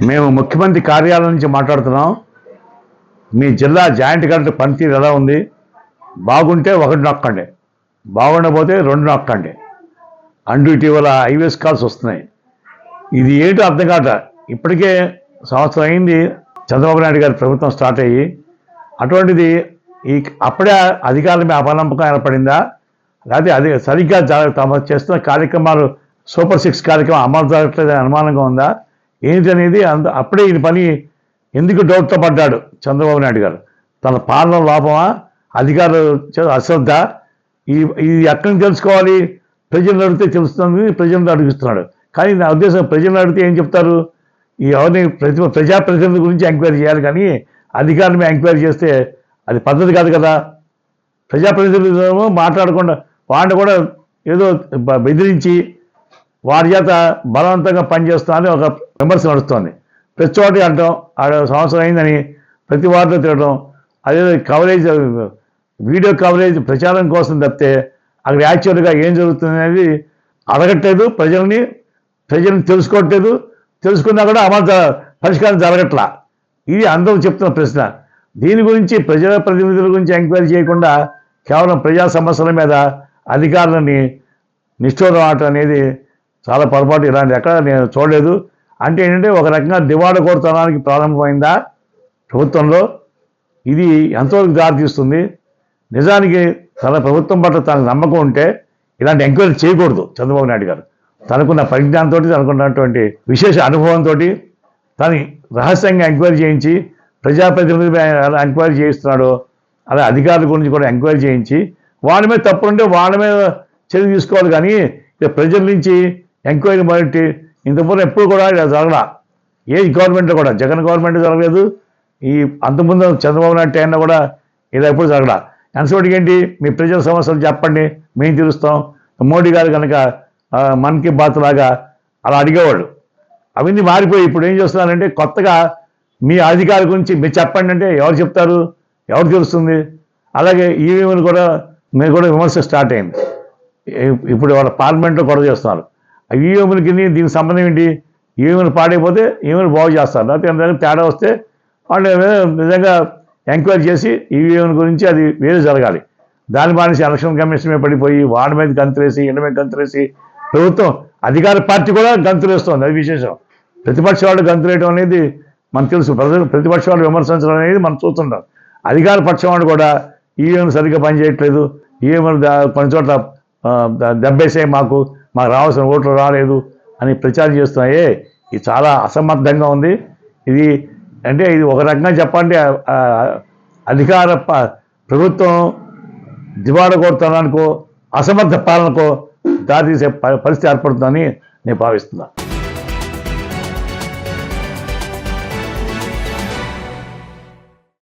మేము ముఖ్యమంత్రి కార్యాలయం నుంచి మాట్లాడుతున్నాం. మీ జిల్లా జాయింట్ కలెక్టర్ పనితీరు ఎలా ఉంది? బాగుంటే ఒకటి నొక్కండి. బాగుండకపోతే రెండు నొక్కండి. అండు ఇటీవల ఐవీఎస్ కాల్స్ వస్తున్నాయి. ఇది ఏంటో అర్థం కాట ఇప్పటికే సంవత్సరం అయింది. చంద్రబాబు నాయుడు గారి ప్రభుత్వం స్టార్ట్ అయ్యి అటువంటిది ఈ అప్పుడే అధికారుల మీద అపనమ్మకం ఏర్పడిందా? లేకపోతే అది సరిగ్గా తమ చేస్తున్న కార్యక్రమాలు సూపర్ సిక్స్ కార్యక్రమం అమలు జరగట్లేదని అనుమానంగా ఉందా? ఏంటి అనేది అంద అప్పుడే ఈ పని ఎందుకు డౌట్తో పడ్డాడు చంద్రబాబు నాయుడు గారు. తన పాలన లోపమా? అధికారులు అశ్రద్ధ? ఈ ఇది ఎక్కడి నుంచి తెలుసుకోవాలి? ప్రజలను అడిగితే తెలుస్తుంది ప్రజలను అడుగుతున్నాడు కానీ నా ఉద్దేశం ప్రజలను అడిగితే ఏం చెప్తారు? ఈ ఎవరిని ప్రతి ప్రజాప్రతినిధుల గురించి ఎంక్వైరీ చేయాలి కానీ అధికారుల ఎంక్వైరీ చేస్తే అది పద్ధతి కాదు కదా. ప్రజాప్రతినిధులు మాట్లాడకుండా వాడిని కూడా ఏదో బ- బెదిరించి వారి చేత బలవంతంగా పనిచేస్తుందని ఒక విమర్శ నడుస్తోంది. ప్రతి చోట అంటాం ఆడ సంవత్సరం అయిందని ప్రతి వార్తలు తిరగడం అదే కవరేజ్ వీడియో కవరేజ్ ప్రచారం కోసం తప్పితే అక్కడ యాక్చువల్గా ఏం జరుగుతుంది అనేది అడగట్లేదు ప్రజల్ని ప్రజల్ని తెలుసుకోవట్లేదు తెలుసుకున్నా కూడా అమలు పరిష్కారం జరగట్లా. ఇది అందరూ చెప్తున్న ప్రశ్న. దీని గురించి ప్రజల ప్రతినిధుల గురించి ఎంక్వైరీ చేయకుండా కేవలం ప్రజా సమస్యల మీద అధికారులని నిష్ఠూరం ఆటం అనేది చాలా పొరపాటు ఇలాంటి ఎక్కడ నేను చూడలేదు. అంటే ఏంటంటే ఒక రకంగా దివాడ కోరుతనానికి ప్రారంభమైందా ప్రభుత్వంలో? ఇది ఎంతవరకు దారితీస్తుంది. నిజానికి తన ప్రభుత్వం పట్ల తనకు నమ్మకం ఉంటే ఇలాంటి ఎంక్వైరీ చేయకూడదు చంద్రబాబు నాయుడు గారు. తనకున్న పరిజ్ఞానంతో తనకున్నటువంటి విశేష అనుభవంతో తను రహస్యంగా ఎంక్వైరీ చేయించి ప్రజాప్రతినిధుల ఎలా ఎంక్వైరీ చేయిస్తున్నాడో అలా అధికారుల గురించి కూడా ఎంక్వైరీ చేయించి వాళ్ళ మీద తప్పు వాళ్ళ మీద చర్య తీసుకోవాలి కానీ ఇక ప్రజల నుంచి ఎంక్వైరీ మొదటి ఇంతకుముందు ఎప్పుడు కూడా ఇలా జరగలా. ఏ గవర్నమెంట్లో కూడా జగన్ గవర్నమెంట్ జరగలేదు. ఈ అంతకుముందు చంద్రబాబు నాయుడు అయినా కూడా ఇలా ఎప్పుడు జరగడం ఎంతసేపటికి ఏంటి? మీ ప్రజల సమస్యలు చెప్పండి. మేము తీరుస్తాం. మోడీ గారు కనుక మన్ కీ బాత్ లాగా అలా అడిగేవాడు అవన్నీ మారిపోయి ఇప్పుడు ఏం చేస్తున్నారంటే కొత్తగా మీ అధికారి గురించి మీరు చెప్పండి అంటే ఎవరు చెప్తారు? ఎవరు తెలుస్తుంది అలాగే ఈవీఎంలు కూడా మీరు కూడా విమర్శ స్టార్ట్ అయింది. ఇప్పుడు వాళ్ళ పార్లమెంట్లో గొడవ చేస్తున్నారు. ఆ ఈవీఎంలకి దీనికి సంబంధం ఏంటి? ఏమైనా పాడైపోతే ఏమైనా బాగు చేస్తారు. లేకపోతే ఏమైనా తేడా వస్తే వాళ్ళు నిజంగా ఎంక్వైరీ చేసి ఈవీఎం గురించి అది వేరే జరగాలి. దాని మానేసి ఎలక్షన్ కమిషన్ మీద పడిపోయి వాడి మీద గంతులేసి ఇంటి మీద గంతులేసి ప్రభుత్వం అధికార పార్టీ కూడా గంతులేస్తుంది. అది విశేషం. ప్రతిపక్ష వాళ్ళు గంతులేయడం అనేది మనకు తెలుసు. ప్రజలు ప్రతిపక్ష వాళ్ళు విమర్శించడం అనేది మనం చూస్తుంటాం. అధికార పక్షం వాళ్ళు కూడా ఈవీఎం సరిగ్గా పనిచేయట్లేదు. ఈవీఎం కొన్ని చోట్ల ఆ, దెబ్బేసాయి మాకు. మాకు రావాల్సిన ఓట్లు రాలేదు అని ప్రచారం చేస్తున్నాయే. ఇది చాలా అసమర్థంగా ఉంది. ఇది అంటే ఇది ఒక రకంగా చెప్పండి అధికార ప- ప్రభుత్వం దివాడ కోరుతనానికో అసమర్థ పాలనకో దారితీసే ప- పరిస్థితి ఏర్పడుతుందని నేను భావిస్తున్నాను